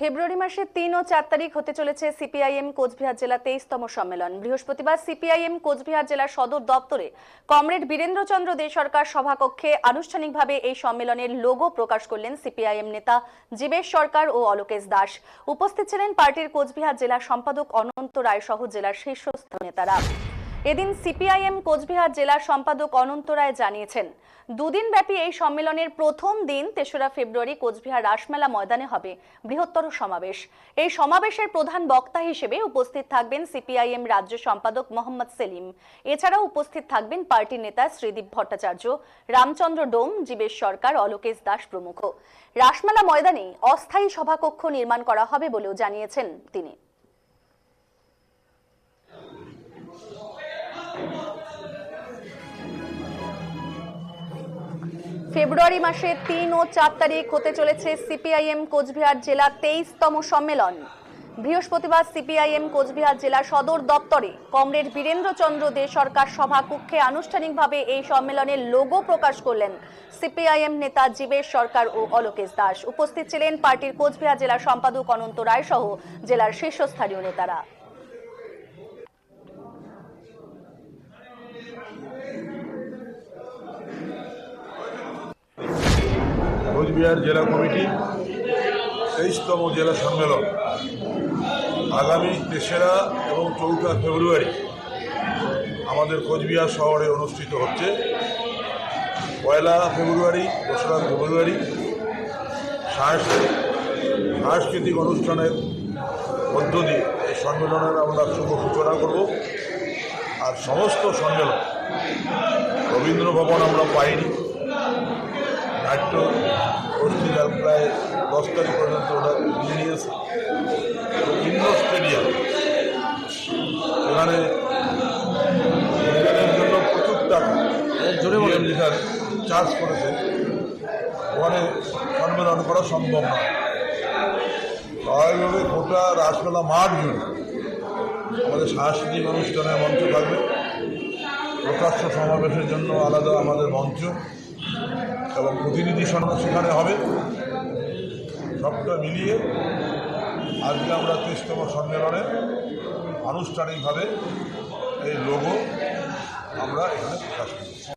ফেব্রুয়ারি মাসে তিন ও চার তারিখ হতে চলেছে সিপিআইএম কোচবিহার জেলা তেইশতম সম্মেলন। বৃহস্পতিবার সিপিআইএম কোচবিহার জেলা সদর দপ্তরে কমরেড বীরেন্দ্রচন্দ্র দে সরকার সভাকক্ষে আনুষ্ঠানিকভাবে এই সম্মেলনের লোগো প্রকাশ করলেন সিপিআইএম নেতা জীবেশ সরকার ও অলোকেশ দাস। উপস্থিত ছিলেন পার্টির কোচবিহার জেলা সম্পাদক অনন্ত রায় সহ জেলার শীর্ষস্থ নেতারা। এদিন সিপিআইএম কোচবিহার জেলা সম্পাদক অনন্ত রায় জানিয়েছেন, দুদিন ব্যাপী এই সম্মেলনের প্রথম দিন তেসরা ফেব্রুয়ারি কোচবিহার রাসমেলা ময়দানে হবে বৃহত্তর সমাবেশ। এই সমাবেশের প্রধান বক্তা হিসেবে উপস্থিত থাকবেন সিপিআইএম রাজ্য সম্পাদক মোহাম্মদ সেলিম। এছাড়াও উপস্থিত থাকবেন পার্টির নেতা শ্রীদীপ ভট্টাচার্য, রামচন্দ্র ডোম, জীবেশ সরকার, অলোকেশ দাস প্রমুখ। রাসমেলা ময়দানে অস্থায়ী সভাকক্ষ নির্মাণ করা হবে বলেও জানিয়েছেন তিনি। ফেব্রুয়ারি মাসে তিন ও চার তারিখ হতে চলেছে সিপিআইএম কোচবিহার জেলা তেইশতম সম্মেলন। বৃহস্পতিবার সিপিআইএম কোচবিহার জেলা সদর দপ্তরে কমরেড বীরেন্দ্র চন্দ্র দে সরকার সভা কক্ষে আনুষ্ঠানিকভাবে এই সম্মেলনের লোগো প্রকাশ করলেন সিপিআইএম নেতা জীবেশ সরকার ও অলোকেশ দাস। উপস্থিত ছিলেন পার্টির কোচবিহার জেলা সম্পাদক অনন্ত রায় সহ জেলার শীর্ষস্থানীয় নেতারা। কোচবিহার জেলা কমিটি তেইশতম জেলা সম্মেলন আগামী তেসরা এবং চৌঠা ফেব্রুয়ারি আমাদের কোচবিহার শহরে অনুষ্ঠিত হচ্ছে। পয়লা ফেব্রুয়ারি, দোসরা ফেব্রুয়ারি সাংস্কৃতিক সাংস্কৃতিক অনুষ্ঠানের মধ্য দিয়ে এই সম্মেলনের আমরা শুভ সূচনা করব। আর সমস্ত সম্মেলন রবীন্দ্র ভবন আমরা পাইনি। নাট্য গোষ্ঠীরা প্রায় দশ তারিখ পর্যন্ত ওরা নিয়ে নিয়েছে ইন্ডোর স্টেডিয়াম। এখানে জন্য প্রচুর টাকা জোরে বলে লিখার চার্জ করেছে। ওখানে সম্মেলন করা সম্ভব নয় স্বাভাবিকভাবে গোটা রাসমেলা মাঠ জুড়ে আমাদের সাংস্কৃতিক অনুষ্ঠানের মঞ্চ থাকবে। প্রকাশ্য সমাবেশের জন্য আলাদা আমাদের মঞ্চ। এবং প্রতিনিধি সভা সেখানে হবে। সবটা মিলিয়ে আজকে আমরা তেইশতম সম্মেলনে আনুষ্ঠানিকভাবে এই লোগো আমরা এখানে প্রকাশ করি